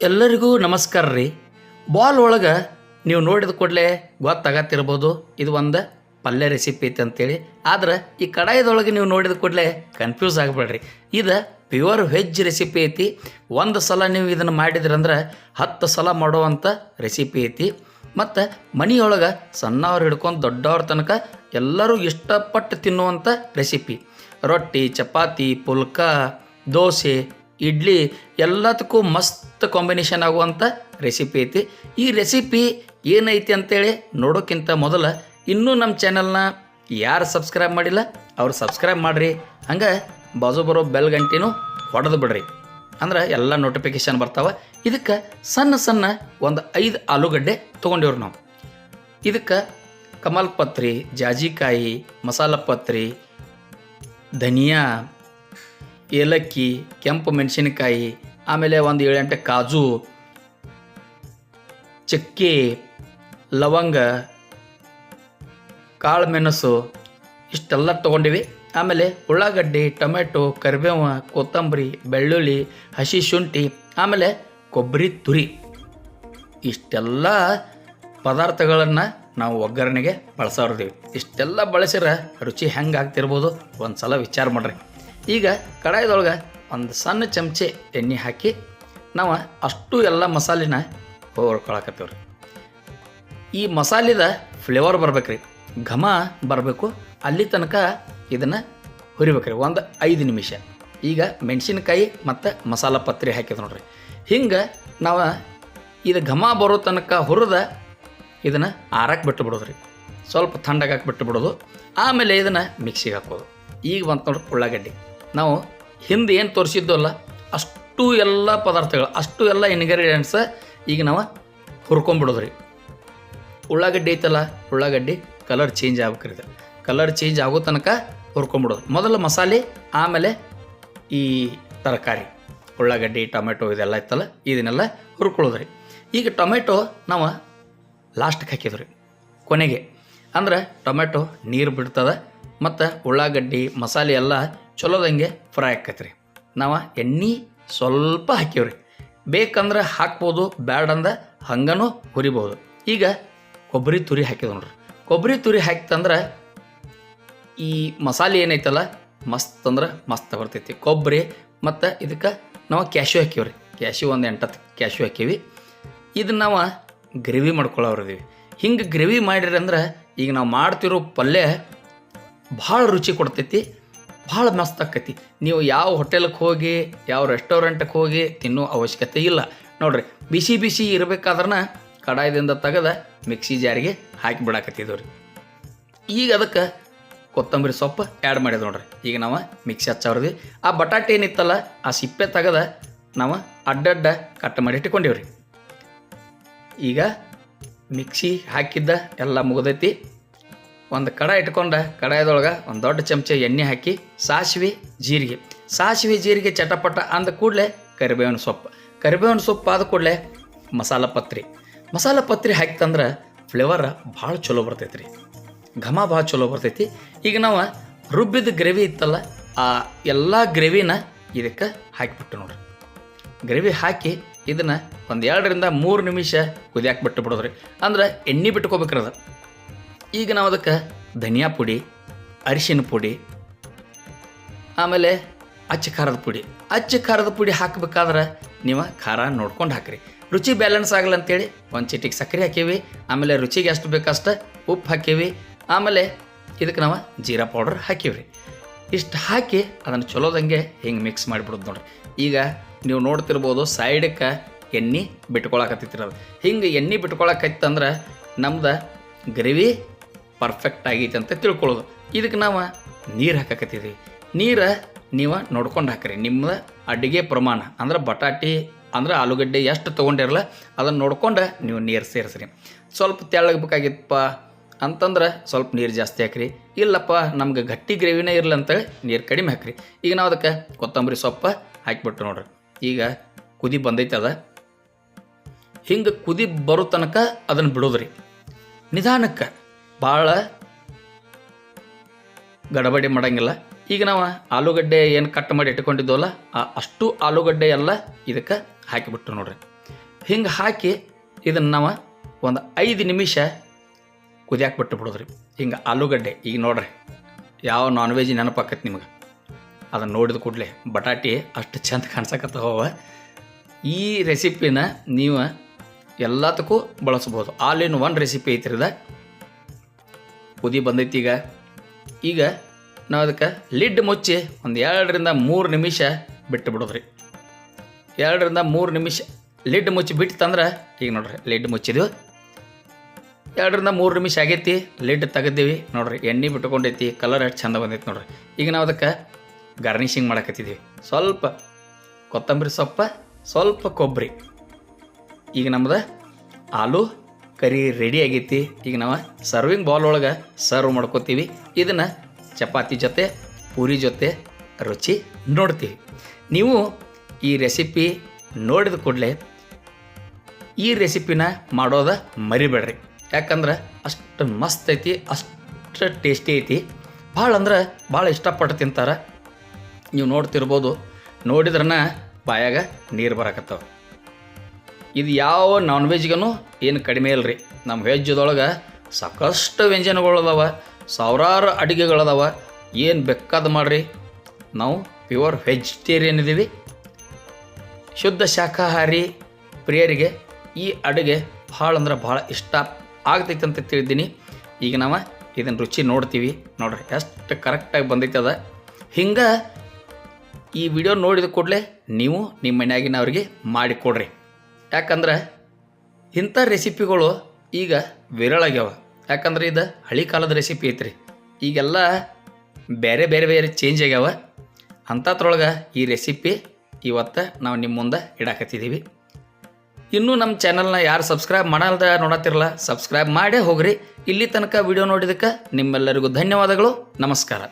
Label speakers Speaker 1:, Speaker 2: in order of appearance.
Speaker 1: ಎಲ್ಲರಿಗೂ ನಮಸ್ಕಾರ ರೀ. ಬಾಲ್ ಒಳಗೆ ನೀವು ನೋಡಿದ ಕೂಡಲೇ ಗೊತ್ತಾಗತ್ತಿರ್ಬೋದು. ಇದು ಒಂದು ಪಲ್ಯ ರೆಸಿಪಿ ಐತೆ ಅಂತೇಳಿ. ಆದ್ರೆ ಈ ಕಡಾಯದೊಳಗೆ ನೀವು ನೋಡಿದ ಕೂಡಲೇ ಕನ್ಫ್ಯೂಸ್ ಆಗಬೇಡ್ರಿ. ಇದು ಪ್ಯೂರ್ ವೆಜ್ ರೆಸಿಪಿ ಐತಿ. ಒಂದು ಸಲ ನೀವು ಇದನ್ನು ಮಾಡಿದ್ರಂದ್ರೆ ಹತ್ತು ಸಲ ಮಾಡುವಂಥ ರೆಸಿಪಿ ಐತಿ. ಮತ್ತು ಮನೆಯೊಳಗೆ ಸಣ್ಣವ್ರು ಹಿಡ್ಕೊಂಡು ದೊಡ್ಡವ್ರ ತನಕ ಎಲ್ಲರೂ ಇಷ್ಟಪಟ್ಟು ತಿನ್ನುವಂಥ ರೆಸಿಪಿ ರೊಟ್ಟಿ, ಚಪಾತಿ, ಪುಲ್ಕ, ದೋಸೆ ಇಡ್ಲಿ ಎಲ್ಲದಕ್ಕೂ ಮಸ್ತ್ ಕಾಂಬಿನೇಷನ್ ಆಗುವಂಥ ರೆಸಿಪಿ ಐತಿ. ಈ ರೆಸಿಪಿ ಏನೈತಿ ಅಂತೇಳಿ ನೋಡೋಕ್ಕಿಂತ ಮೊದಲ ಇನ್ನೂ ನಮ್ಮ ಚಾನೆಲ್ನ ಯಾರು ಸಬ್ಸ್ಕ್ರೈಬ್ ಮಾಡಿಲ್ಲ, ಅವ್ರು ಸಬ್ಸ್ಕ್ರೈಬ್ ಮಾಡಿರಿ. ಹಂಗೆ ಬಾಜು ಬರೋ ಬೆಲ್ ಗಂಟಿನೂ ಹೊಡೆದು ಬಿಡ್ರಿ. ಅಂದ್ರೆ ಎಲ್ಲ ನೋಟಿಫಿಕೇಶನ್ ಬರ್ತಾವೆ. ಇದಕ್ಕೆ ಸಣ್ಣ ಸಣ್ಣ ಒಂದು ಐದು ಆಲೂಗಡ್ಡೆ ತೊಗೊಂಡಿವ್ರು ನಾವು. ಇದಕ್ಕೆ ಕಮಲ್ ಪತ್ರಿ, ಜಾಜಿಕಾಯಿ, ಮಸಾಲ ಪತ್ರಿ, ಧನಿಯಾ ಏಲಕ್ಕಿ, ಕೆಂಪು ಮೆಣಸಿನಕಾಯಿ, ಆಮೇಲೆ ಒಂದು ಏಳೆಂಟು ಕಾಜು, ಚಕ್ಕೆ, ಲವಂಗ ಕಾಳು ಮೆಣಸು ಇಷ್ಟೆಲ್ಲ ತೊಗೊಂಡಿವಿ. ಆಮೇಲೆ ಉಳ್ಳಾಗಡ್ಡಿ ಟೊಮೆಟೊ ಕರಿಬೇವು, ಕೊತ್ತಂಬರಿ, ಬೆಳ್ಳುಳ್ಳಿ, ಹಸಿ ಶುಂಠಿ, ಆಮೇಲೆ ಕೊಬ್ಬರಿ ತುರಿ. ಇಷ್ಟೆಲ್ಲ ಪದಾರ್ಥಗಳನ್ನು ನಾವು ಒಗ್ಗರಣೆಗೆ ಬಳಸೋರ್ದೀವಿ. ಇಷ್ಟೆಲ್ಲ ಬಳಸಿದ್ರೆ ರುಚಿ ಹೆಂಗೆ ಆಗ್ತಿರ್ಬೋದು? ಒಂದು ಸಲ ವಿಚಾರ ಮಾಡ್ರಿ. ಈಗ ಕಡಾಯದೊಳಗೆ ಒಂದು ಸಣ್ಣ ಚಮಚೆ ಎಣ್ಣೆ ಹಾಕಿ ನಾವು ಅಷ್ಟು ಎಲ್ಲ ಮಸಾಲಿನ ಹೊರ್ಕೊಳಕತ್ತೀವಿ ರೀ ಈ ಮಸಾಲಿದ ಫ್ಲೇವರ್ ಬರ್ಬೇಕು ರೀ ಘಮ ಬರಬೇಕು, ಅಲ್ಲಿ ತನಕ ಇದನ್ನು ಹುರಿಬೇಕ್ರಿ, ಒಂದು ಐದು ನಿಮಿಷ. ಈಗ ಮೆಣಸಿನಕಾಯಿ ಮತ್ತು ಮಸಾಲ ಪತ್ರಿ ಹಾಕಿದ್ ನೋಡ್ರಿ. ಹಿಂಗೆ ನಾವು ಇದು ಘಮ ಬರೋ ತನಕ ಹುರಿದ ಇದನ್ನು ಆರಕ್ಕೆ ಬಿಟ್ಟು ಬಿಡೋದು ಸ್ವಲ್ಪ ಹಾಕಿ ಬಿಟ್ಟು ಬಿಡೋದು ಆಮೇಲೆ ಇದನ್ನು ಮಿಕ್ಸಿಗೆ ಹಾಕೋದು. ಈಗ ಬಂತು ನೋಡ್ರಿ ಉಳ್ಳಾಗಡ್ಡಿ. ನಾವು ಹಿಂದೆ ಏನು ತೋರಿಸಿದ್ದಲ್ಲ ಅಷ್ಟು ಎಲ್ಲ ಪದಾರ್ಥಗಳು, ಅಷ್ಟು ಎಲ್ಲ ಇನ್ಗ್ರೀಡಿಯೆಂಟ್ಸ ಈಗ ನಾವು ಹುರ್ಕೊಂಬಿಡೋದು ರೀ ಉಳ್ಳಾಗಡ್ಡಿ ಐತಲ್ಲ, ಉಳ್ಳಾಗಡ್ಡಿ ಕಲರ್ ಚೇಂಜ್ ಆಗ್ಬೇಕ್ರಿ ಇದು ಕಲರ್ ಚೇಂಜ್ ಆಗೋ ತನಕ ಹುರ್ಕೊಂಬಿಡೋದು ಮೊದಲು ಮಸಾಲೆ, ಆಮೇಲೆ ಈ ತರಕಾರಿ, ಉಳ್ಳಾಗಡ್ಡಿ, ಟೊಮೆಟೊ ಇದೆಲ್ಲ ಇತ್ತಲ್ಲ, ಇದನ್ನೆಲ್ಲ ಹುರ್ಕೊಳ್ಳೋದು ರೀ ಈಗ ಟೊಮೆಟೊ ನಾವು ಲಾಸ್ಟ್ಗೆ ಹಾಕಿದ್ರಿ, ಕೊನೆಗೆ. ಅಂದ್ರೆ ಟೊಮೆಟೊ ನೀರು ಬಿಡ್ತದೆ, ಮತ್ತು ಉಳ್ಳಾಗಡ್ಡಿ, ಮಸಾಲೆ ಎಲ್ಲ ಚಲೋದಂಗೆ ಫ್ರೈ ಆಕೈತ್ರಿ ನಾವು ಎಣ್ಣೆ ಸ್ವಲ್ಪ ಹಾಕೀವ್ರಿ ಬೇಕಂದ್ರೆ ಹಾಕ್ಬೋದು ಬ್ಯಾಡಂದ ಹಂಗನೂ ಹುರಿಬೋದು. ಈಗ ಕೊಬ್ಬರಿ ತುರಿ ಹಾಕಿದ್ವಿ ನೋಡ್ರಿ. ಕೊಬ್ಬರಿ ತುರಿ ಹಾಕ್ತಂದ್ರೆ ಈ ಮಸಾಲೆ ಏನೈತಲ್ಲ, ಮಸ್ತ್ ಅಂದ್ರೆ ಮಸ್ತ್ ಬರ್ತೈತಿ. ಕೊಬ್ಬರಿ ಮತ್ತು ಇದಕ್ಕೆ ನಾವು ಕ್ಯಾಶು ಹಾಕೀವ್ರಿ ಕ್ಯಾಶು ಒಂದು ಎಂಟತ್ತು ಕ್ಯಾಶು ಹಾಕೀವಿ. ಇದನ್ನ ನಾವು ಗ್ರೇವಿ ಮಾಡ್ಕೊಳ್ಳೋರಿದ್ದೀವಿ ಹಿಂಗೆ ಗ್ರೇವಿ ಮಾಡಿರಿ ಅಂದ್ರೆ ಈಗ ನಾವು ಮಾಡ್ತಿರೋ ಪಲ್ಯ ಭಾಳ ರುಚಿ ಕೊಡ್ತೈತಿ. ಭಾಳ ಮಸ್ತ್ ಆಕೈತಿ. ನೀವು ಯಾವ ಹೋಟೆಲ್ಗೆ ಹೋಗಿ, ಯಾವ ರೆಸ್ಟೋರೆಂಟ್ಗೆ ಹೋಗಿ ತಿನ್ನೋ ಅವಶ್ಯಕತೆ ಇಲ್ಲ. ನೋಡ್ರಿ, ಬಿಸಿ ಬಿಸಿ ಇರಬೇಕಾದ್ರನ ಕಡಾಯದಿಂದ ತೆಗೆದ ಮಿಕ್ಸಿ ಜಾರಿಗೆ ಹಾಕಿ ಬಿಡಾಕತ್ತಿದ್ದೀವಿ ರೀ ಈಗ ಅದಕ್ಕೆ ಕೊತ್ತಂಬರಿ ಸೊಪ್ಪು ಆ್ಯಡ್ ಮಾಡಿದ್ ನೋಡ್ರಿ. ಈಗ ನಾವು ಮಿಕ್ಸಿ ಹಚ್ಚವ್ರದಿ ಆ ಬಟಾಟೆ ಏನಿತ್ತಲ್ಲ, ಆ ಸಿಪ್ಪೆ ತೆಗೆದ ನಾವು ಅಡ್ಡಡ್ಡ ಕಟ್ ಮಾಡಿ ಇಟ್ಕೊಂಡೀವ್ರಿ. ಈಗ ಮಿಕ್ಸಿ ಹಾಕಿದ್ದ ಎಲ್ಲ ಮುಗ್ದೈತಿ. ಒಂದು ಕಡ ಇಟ್ಕೊಂಡು ಕಡಾಯದೊಳಗೆ ಒಂದು ದೊಡ್ಡ ಚಮಚ ಎಣ್ಣೆ ಹಾಕಿ, ಸಾಸಿವೆ, ಜೀರಿಗೆ. ಸಾಸಿವೆ, ಜೀರಿಗೆ ಚಟಪಟ ಅಂದ ಕೂಡಲೇ ಕರಿಬೇವಿನ ಸೊಪ್ಪು. ಕರಿಬೇವಿನ ಸೊಪ್ಪು ಆದ ಕೂಡಲೇ ಮಸಾಲ ಪತ್ರಿ. ಮಸಾಲ ಪತ್ರಿ ಹಾಕಿತಂದ್ರೆ ಫ್ಲೇವರ್ ಭಾಳ ಚಲೋ ಬರ್ತೈತೆ ರೀ ಘಮ ಭಾಳ ಚಲೋ ಬರ್ತೈತಿ. ಈಗ ನಾವು ರುಬ್ಬಿದ ಗ್ರೇವಿ ಇತ್ತಲ್ಲ, ಆ ಎಲ್ಲ ಗ್ರೇವಿನ ಇದಕ್ಕೆ ಹಾಕಿಬಿಟ್ಟು ನೋಡ್ರಿ. ಗ್ರೇವಿ ಹಾಕಿ ಇದನ್ನು ಒಂದು ಎರಡರಿಂದ ಮೂರು ನಿಮಿಷ ಕುದಿಯಾಕೆ ಬಿಟ್ಟು ಬಿಡೋದ್ರಿ ಅಂದ್ರೆ ಎಣ್ಣೆ ಬಿಟ್ಕೋಬೇಕ್ರಿ ಅದು. ಈಗ ನಾವು ಅದಕ್ಕೆ ಧನಿಯಾ ಪುಡಿ, ಅರಿಶಿನ ಪುಡಿ, ಆಮೇಲೆ ಅಚ್ಚ ಖಾರದ ಪುಡಿ. ಅಚ್ಚ ಖಾರದ ಪುಡಿ ಹಾಕಬೇಕಾದ್ರೆ ನೀವು ಖಾರ ನೋಡ್ಕೊಂಡು ಹಾಕ್ರಿ. ರುಚಿ ಬ್ಯಾಲೆನ್ಸ್ ಆಗಲ್ಲ ಅಂತೇಳಿ ಒಂದು ಚಿಟಿಗೆ ಸಕ್ಕರೆ ಹಾಕೀವಿ, ಆಮೇಲೆ ರುಚಿಗೆ ಎಷ್ಟು ಬೇಕಷ್ಟು ಉಪ್ಪು ಹಾಕೀವಿ, ಆಮೇಲೆ ಇದಕ್ಕೆ ನಾವು ಜೀರಾ ಪೌಡರ್ ಹಾಕೀವ್ರಿ. ಇಷ್ಟು ಹಾಕಿ ಅದನ್ನು ಚಲೋದಂಗೆ ಹಿಂಗೆ ಮಿಕ್ಸ್ ಮಾಡಿಬಿಡೋದು ನೋಡ್ರಿ. ಈಗ ನೀವು ನೋಡ್ತಿರ್ಬೋದು ಸೈಡಕ್ಕೆ ಎಣ್ಣೆ ಬಿಟ್ಕೊಳಕತ್ತೈತಿ ಅದು ಹಿಂಗೆ ಎಣ್ಣೆ ಬಿಟ್ಕೊಳಕತ್ತಂದ್ರೆ ನಮ್ದು ಗ್ರೇವಿ ಪರ್ಫೆಕ್ಟ್ ಆಗೈತೆ ಅಂತ ತಿಳ್ಕೊಳ್ಳೋದು. ಇದಕ್ಕೆ ನಾವು ನೀರು ಹಾಕಕತ್ತಿದ್ವಿ. ನೀರು ನೀವು ನೋಡ್ಕೊಂಡು ಹಾಕ್ರಿ. ನಿಮ್ಮ ಅಡುಗೆ ಪ್ರಮಾಣ ಅಂದ್ರೆ ಬಟಾಟಿ ಅಂದ್ರೆ ಆಲೂಗಡ್ಡೆ ಎಷ್ಟು ತೊಗೊಂಡಿರಲ್ಲ ಅದನ್ನು ನೋಡ್ಕೊಂಡು ನೀವು ನೀರು ಸೇರಿಸ್ರಿ. ಸ್ವಲ್ಪ ತೆಳ್ಳಗಬೇಕಾಗಿತ್ತಪ್ಪ ಅಂತಂದ್ರೆ ಸ್ವಲ್ಪ ನೀರು ಜಾಸ್ತಿ ಹಾಕ್ರಿ. ಇಲ್ಲಪ್ಪ, ನಮ್ಗೆ ಗಟ್ಟಿ ಗ್ರೇವಿನೇ ಇರಲಿ ಅಂತೇಳಿ ನೀರು ಕಡಿಮೆ ಹಾಕ್ರಿ. ಈಗ ನಾವು ಅದಕ್ಕೆ ಕೊತ್ತಂಬರಿ ಸೊಪ್ಪು ಹಾಕಿಬಿಟ್ಟು ನೋಡ್ರಿ. ಈಗ ಕುದಿ ಬಂದೈತೆ ಅದ. ಹಿಂಗೆ ಕುದಿ ಬರೋ ತನಕ ಅದನ್ನು ಬಿಡೋದ್ರಿ. ನಿಧಾನಕ್ಕೆ ಭಾಳ ಗಡಬಡಿ ಮಾಡೋಂಗಿಲ್ಲ. ಈಗ ನಾವು ಆಲೂಗಡ್ಡೆ ಏನು ಕಟ್ ಮಾಡಿ ಇಟ್ಕೊಂಡಿದ್ದೋಲ್ಲ ಆ ಅಷ್ಟು ಆಲೂಗಡ್ಡೆ ಎಲ್ಲ ಇದಕ್ಕೆ ಹಾಕಿಬಿಟ್ಟು ನೋಡ್ರಿ. ಹಿಂಗೆ ಹಾಕಿ ಇದನ್ನು ನಾವು ಒಂದು ಐದು ನಿಮಿಷ ಕುದಿಯಾಕೆ ಬಿಟ್ಟು ಬಿಡೋದ್ರಿ ಹಿಂಗೆ ಆಲೂಗಡ್ಡೆ, ಈಗ ನೋಡ್ರಿ, ಯಾವ ನಾನ್ ವೆಜ್ ನೆನಪಾಕತ್ತೆ ನಿಮಗೆ. ಅದನ್ನು ನೋಡಿದ ಕೂಡಲೇ ಬಟಾಟಿ ಅಷ್ಟು ಚಂದ ಕಾಣಿಸಕತ್ತವ ಈ ರೆಸಿಪಿನ ನೀವು ಎಲ್ಲದಕ್ಕೂ ಬಳಸ್ಬೋದು ಆಲ್ ಇನ್ ಒನ್ ರೆಸಿಪಿ ಐತ್ರಿ ಇದ. ಕುದಿ ಬಂದೈತಿ ಈಗ. ಈಗ ನಾವು ಅದಕ್ಕೆ ಲಿಡ್ ಮುಚ್ಚಿ ಒಂದು ಎರಡರಿಂದ ಮೂರು ನಿಮಿಷ ಬಿಟ್ಟು ಬಿಡೋದ್ರಿ. ಎರಡರಿಂದ ಮೂರು ನಿಮಿಷ ಲಿಡ್ ಮುಚ್ಚಿ ಬಿಟ್ಟು ಈಗ ನೋಡ್ರಿ ಲಿಡ್ ಮುಚ್ಚಿದ್ವಿ. ಎರಡರಿಂದ ಮೂರು ನಿಮಿಷ ಆಗೈತಿ ಲಿಡ್ ತೆಗೆದೀವಿ ನೋಡ್ರಿ ಎಣ್ಣೆ ಬಿಟ್ಕೊಂಡೈತಿ ಕಲರ್ ಎಷ್ಟು ಚಂದ ಬಂದೈತಿ ನೋಡ್ರಿ. ಈಗ ನಾವು ಅದಕ್ಕೆ ಗಾರ್ನಿಶಿಂಗ್ ಮಾಡಕತ್ತಿದ್ದೀವಿ ಸ್ವಲ್ಪ ಕೊತ್ತಂಬರಿ ಸೊಪ್ಪ, ಸ್ವಲ್ಪ ಕೊಬ್ಬರಿ. ಈಗ ನಮ್ದು ಆಲೂ ಕರಿ ರೆಡಿ ಆಗೈತಿ. ಈಗ ನಾವು ಸರ್ವಿಂಗ್ ಬಾಲ್ ಒಳಗೆ ಸರ್ವ್ ಮಾಡ್ಕೋತೀವಿ. ಇದನ್ನು ಚಪಾತಿ ಜೊತೆ, ಪೂರಿ ಜೊತೆ ರುಚಿ ನೋಡ್ತೀವಿ. ನೀವು ಈ ರೆಸಿಪಿ ನೋಡಿದ ಕೂಡಲೇ ಈ ರೆಸಿಪಿನ ಮಾಡೋದ ಮರಿಬೇಡ್ರಿ. ಯಾಕಂದ್ರೆ ಅಷ್ಟು ಮಸ್ತ್ ಐತಿ, ಅಷ್ಟು ಟೇಸ್ಟಿ ಐತಿ. ಭಾಳ ಅಂದ್ರೆ ಭಾಳ ಇಷ್ಟಪಟ್ಟು ತಿಂತಾರೆ. ನೀವು ನೋಡ್ತಿರ್ಬೋದು, ನೋಡಿದ್ರನ ಬಾಯಾಗ ನೀರು ಬರಕತ್ತವ. ಇದು ಯಾವ ನಾನ್ ವೆಜ್ಗೂ ಏನು ಕಡಿಮೆ ಇಲ್ಲರಿ ನಮ್ಮ ವೆಜ್ದೊಳಗೆ ಸಾಕಷ್ಟು ವ್ಯಂಜನಗಳದಾವ, ಸಾವಿರಾರು ಅಡುಗೆಗಳದಾವ, ಏನು ಬೇಕಾದ ಮಾಡ್ರಿ. ನಾವು ಪ್ಯೂರ್ ವೆಜಿಟೇರಿಯನ್ ಇದ್ದೀವಿ ಶುದ್ಧ ಶಾಖಾಹಾರಿ ಪ್ರಿಯರಿಗೆ ಈ ಅಡುಗೆ ಭಾಳ ಅಂದ್ರೆ ಭಾಳ ಇಷ್ಟ ಆಗ್ತೈತೆ ಅಂತ ತಿಳಿದ್ದೀನಿ ಈಗ ನಾವು ಇದನ್ನು ರುಚಿ ನೋಡ್ತೀವಿ. ನೋಡ್ರಿ, ಎಷ್ಟು ಕರೆಕ್ಟಾಗಿ ಬಂದೈತೆ ಅದ. ಹಿಂಗೆ ಈ ವಿಡಿಯೋ ನೋಡಿದ ಕೂಡಲೇ ನೀವು ನಿಮ್ಮ ಮನೆಯಾಗಿನವ್ರಿಗೆ ಮಾಡಿಕೊಡ್ರಿ ಯಾಕಂದ್ರೆ ಇಂಥ ರೆಸಿಪಿಗಳು ಈಗ ವಿರಳ ಆಗ್ಯಾವ. ಯಾಕಂದ್ರೆ ಇದು ಹಳಿ ಕಾಲದ ರೆಸಿಪಿ ಐತ್ರಿ. ಈಗೆಲ್ಲ ಬೇರೆ ಬೇರೆ ಬೇರೆ ಚೇಂಜ್ ಆಗ್ಯಾವ. ಅಂಥದ್ರೊಳಗೆ ಈ ರೆಸಿಪಿ ಇವತ್ತು ನಾವು ನಿಮ್ಮ ಮುಂದೆ ಇಡಾಕತ್ತಿದ್ದೀವಿ ಇನ್ನೂ ನಮ್ಮ ಚಾನಲ್ನ ಯಾರು ಸಬ್ಸ್ಕ್ರೈಬ್ ಮಾಡಲ್ದ ನೋಡತ್ತಿರಲ್ಲ ಸಬ್ಸ್ಕ್ರೈಬ್ ಮಾಡೇ ಹೋಗ್ರಿ. ಇಲ್ಲಿ ತನಕ ವಿಡಿಯೋ ನೋಡಿದಕ್ಕೆ ನಿಮ್ಮೆಲ್ಲರಿಗೂ ಧನ್ಯವಾದಗಳು. ನಮಸ್ಕಾರ.